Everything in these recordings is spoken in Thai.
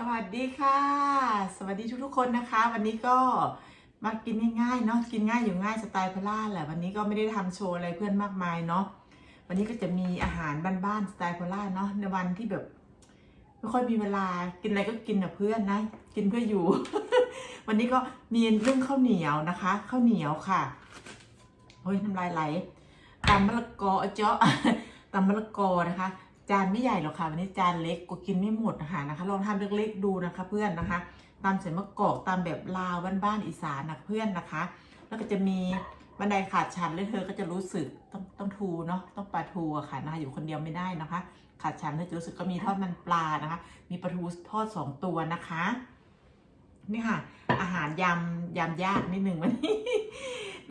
สวัสดีค่ะ สวัสดีทุกๆคนนะคะ วันนี้ก็มากินง่ายๆเนาะกินง่ายอยู่ง่ายสไตล์พล่าแหละวันนี้ก็ไม่ได้ทำโชว์อะไรเพื่อนมากมายเนาะวันนี้ก็จะมีอาหารบ้านๆสไตล์พล่าเนาะในวันที่แบบไม่ค่อยมีเวลากินอะไรก็กินกับเพื่อนนะ กินเพื่ออยู่ วันนี้ก็มีเรื่องข้าวเหนียวนะคะข้าวเหนียวค่ะโอ้ยน้ำลายไหลตำมะละกอเจาะตำมะละกอนะคะ จานไม่ใหญ่หรอกค่ะวันนี้จานเล็กก็กินไม่หมดนะคะนะคะ ลองทำเล็กๆดูนะคะ เพื่อนนะคะตำใส่มะกอกตำแบบลาวบ้านๆอีสานนะเพื่อนนะคะ แล้วก็จะมีบันไดขาดชันแล้วเธอก็จะรู้สึกต้องต้องทูเนาะต้องปลาทูอะค่ะนะคะอยู่คนเดียวไม่ได้นะคะ ขาดชันเธอจะรู้สึกก็มีทอดมันปลานะคะ มีปลาทูทอดสองตัวนะคะ นี่ค่ะ อาหารยำยำยากนิดหนึ่งวันนี้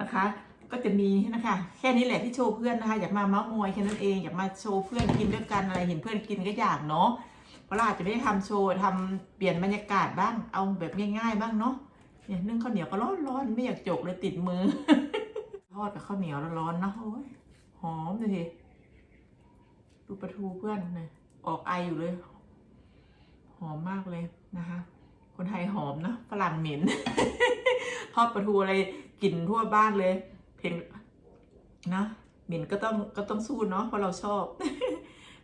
นะคะ ก็จะมีนะคะ แค่นี้แหละที่โชว์เพื่อนนะคะ อยากมาเมาส์มอยแค่นั้นเอง อยากมาโชว์เพื่อนกินด้วยกันอะไรเห็นเพื่อนกินก็อยากเนาะเพราะเราอาจจะไม่ได้ทำโชว์ทำเปลี่ยนบรรยากาศบ้างเอาแบบง่าย ๆ บ้างเนาะเนี่ยนึ่งข้าวเหนียวก็ร้อนๆไม่อยากจกเลยติดมือทอดกับข้าวเหนียวร้อนๆนะโอ้ยหอมเลยทีดูปลาทูเพื่อนเลยออกไออยู่เลย หอมมากเลยนะคะ คนไทยหอมนะฝรั่งเหม็นทอดปลาทูอะไรกลิ่นทั่วบ้านเลย เพลงนะเหม็นก็ต้องก็ต้องสู้เนาะเพราะเราชอบ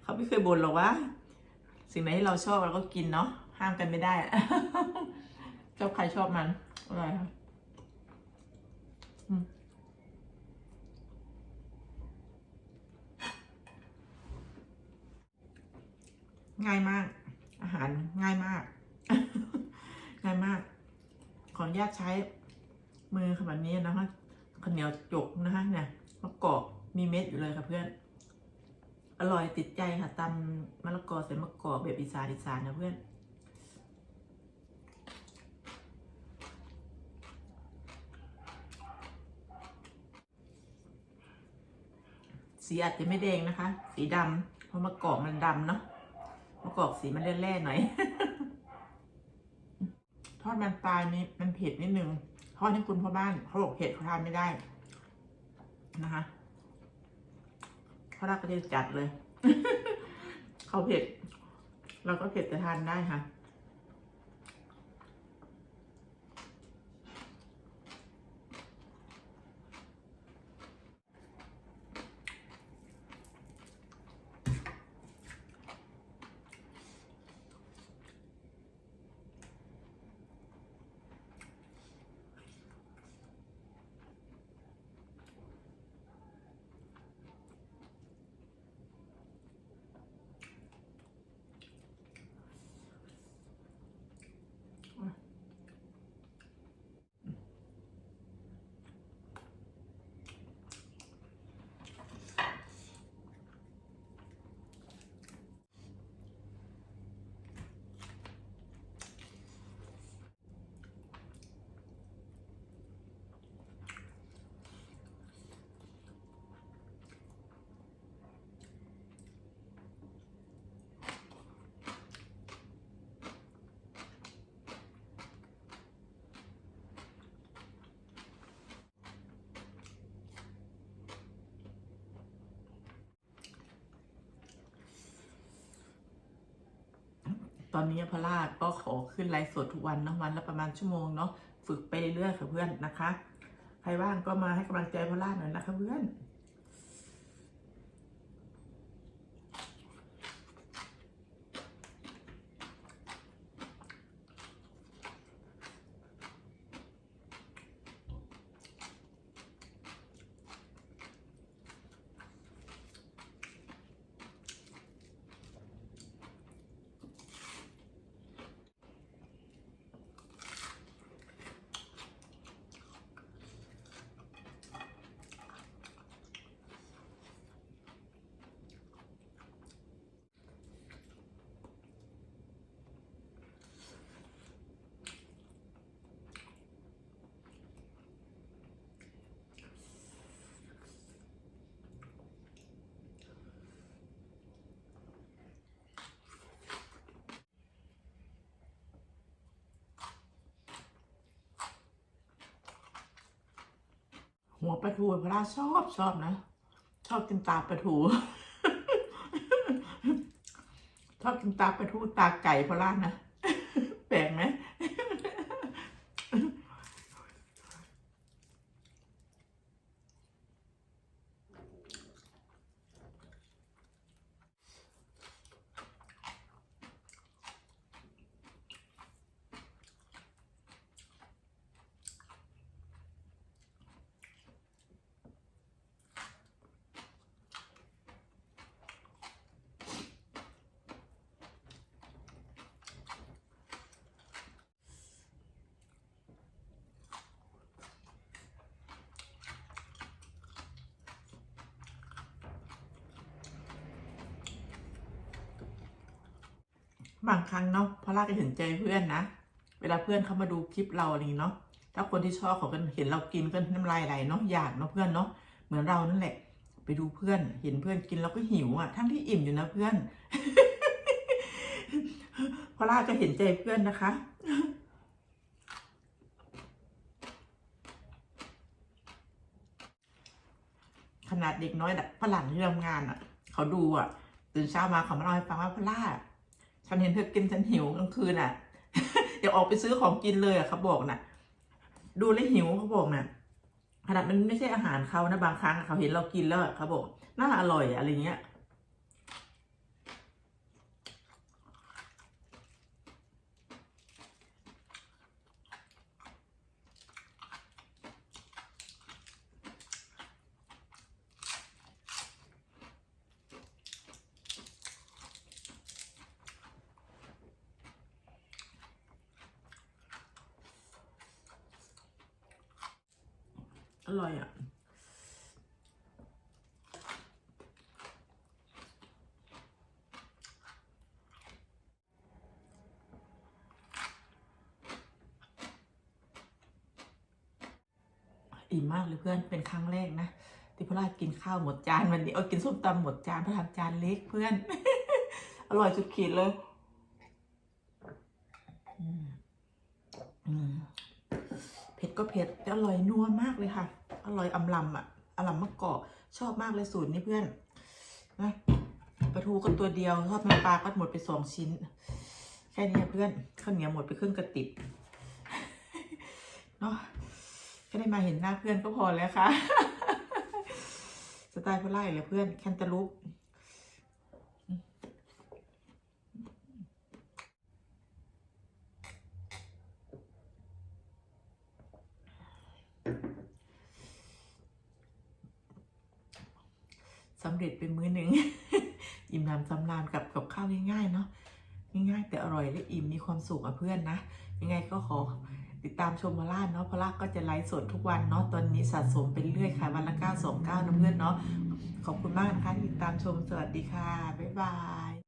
เขาไม่เคยบ่นหรอกว่า สิ่งไหนที่เราชอบเราก็กินเนาะห้ามกันไม่ได้ชอบใครชอบมันอร่อยค่ะง่ายมาก อาหารง่ายมาก ง่ายมาก ขออนุญาตใช้มือขนาดนี้นะคะ ข้าวเหนียวจกนะคะเนี่ยมะกอกมีเม็ดอยู่เลยค่ะเพื่อน อร่อยติดใจค่ะตำมะละกอใส่มะกอกแบบอีสานอีสานนะเพื่อนสีอาจจะไม่แดงนะคะ สีดำเพราะมะกอกมันดำเนาะมะกอกสีมันแร่ๆหน่อย ทอดมันปลานี่มันเผ็ดนิดนึง ทอดให้คุณพ่อบ้านเขาบอกเผ็ดเขาทานไม่ได้นะคะเขารักก็จะจัดเลย เขาเผ็ด เราก็เผ็ดแต่ทานได้ค่ะ ตอนนี้พลาดก็ขอขึ้นไลฟ์สดทุกวันนะวันละประมาณชั่วโมงเนาะฝึกไปเรื่อยๆค่ะเพื่อนนะคะ ใครว่างก็มาให้กำลังใจพลาดหน่อยนะคะเพื่อน หัวปลาทูพราชอบชอบนะ ชอบกินตาปลาทูชอบกินตาปลาทูตาไก่พรานะแปลกไหม บางครั้งเนาะพอลาก็เห็นใจเพื่อนนะ เวลาเพื่อนเขามาดูคลิปเราอะไรนี้เนาะ ถ้าคนที่ชอบเขาก็เห็นเรากินก็น้ำลายไหลเนาะ อยากเนาะเพื่อนเนาะ เหมือนเรานั่นแหละ ไปดูเพื่อน เห็นเพื่อนกินเราก็หิวอะ ทั้งที่อิ่มอยู่นะเพื่อน พอลาก็เห็นใจเพื่อนนะคะขนาดเด็กน้อยแบบฝรั่งที่ทำงานอะ เขาดูอะตื่นเช้ามาเขามาเล่าให้ฟังว่าพอล่า ฉันเห็นเธอกินฉันหิวกลางคืนอะอย่าออกไปซื้อของกินเลยอะเขาบอกน่ะ ดูแลหิวเขาบอกน่ะขนาดมันไม่ใช่อาหารเขานะบางครั้งเขาเห็นเรากินแล้วเขาบอกน่าอร่อยอะไรเงี้ย ร่อยอะอิ่มมากเลยเพื่อนเป็นครั้งแรกนะที่พระรากินข้าวหมดจานวันนี้เอากินส้มตำหมดจานเพราะทำจานเล็กเพื่อน อร่อยสุดขีดเลย ผ็ดก็เผ็ดแต่อร่อยนัวมากเลยค่ะ อร่อยอำลำอะอำลำมะกอกชอบมากเลยสูตรนี้เพื่อนนะปลาทูก็ตัวเดียวทอดมันปลาก็หมดไปสองชิ้น แค่นี้เพื่อนข้าวเหนียวหมดไปครึ่งกระติบเนาะแค่ได้มาเห็นหน้าเพื่อนก็พอแล้วค่ะ สไตล์พล่าเลยเพื่อนแคนตาลูป สำเร็จเป็นมื้อหนึ่งอิ่มน้ำสำราญกับกับข้าวง่ายๆเนาะง่ายๆแต่อร่อยและอิ่มมีความสุขอะเพื่อนนะ ยังไงก็ขอติดตามชมพลาดเนาะพลาดก็จะไลฟ์สดทุกวันเนาะตอนนี้สะสมเป็นเรื่อยค่ะวันละ9 2 9นะเพื่อนเนาะขอบคุณมากนะคะที่ติดตามชมสวัสดีค่ะบ๊ายบาย